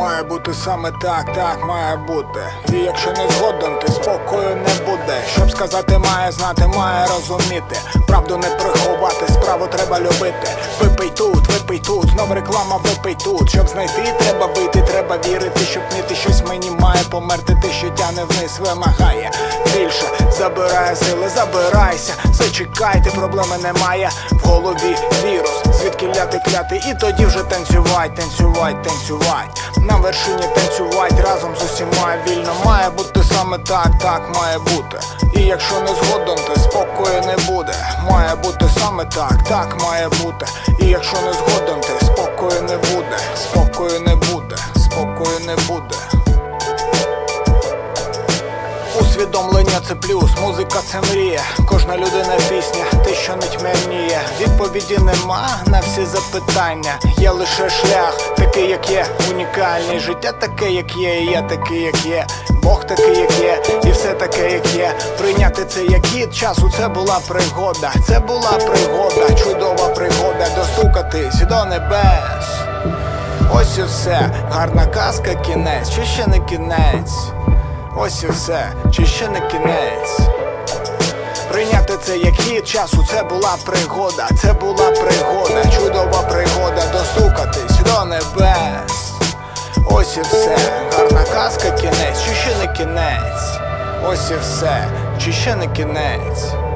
Має бути саме так, так має бути. І якщо не згоден, ти спокою не буде. Щоб сказати, має знати, має розуміти. Правду не приховати, справу треба любити. Випий тут, випий тут, знов реклама, випий тут. Щоб знайти, треба вийти, треба вірити, щоб вміти щось мені має померти. Ти що тяне вниз, вимагає більше, забирає сили, забирайся. Зачекайте, проблеми немає. В голові звідки ляти кляти, і тоді вже танцювать, танцювать, танцювать. На вершині танцювать разом з усіма вільно. Має бути саме так, так має бути. І якщо не згоден, то спокою не буде. Має бути саме так, так має бути. І якщо не згоден, то спокою не буде. Спокою не буде, спокою не буде. Усвідомлення це плюс, музика це мрія. Кожна людина пісня, тьмяніє. Відповіді нема на всі запитання. Є лише шлях, такий, як є, унікальний. Життя таке, як є, і я такий, як є. Бог такий, як є, і все таке, як є. Прийняти це як хід часу, це була пригода. Це була пригода, чудова пригода. Достукатись до небес. Ось і все, гарна казка, кінець, чи ще не кінець. Ось і все, чи ще не кінець. Це як хід часу, це була пригода, це була пригода, чудова пригода, достукатись до небес. Ось і все, гарна казка, кінець, чи ще не кінець. Ось і все, чи ще не кінець.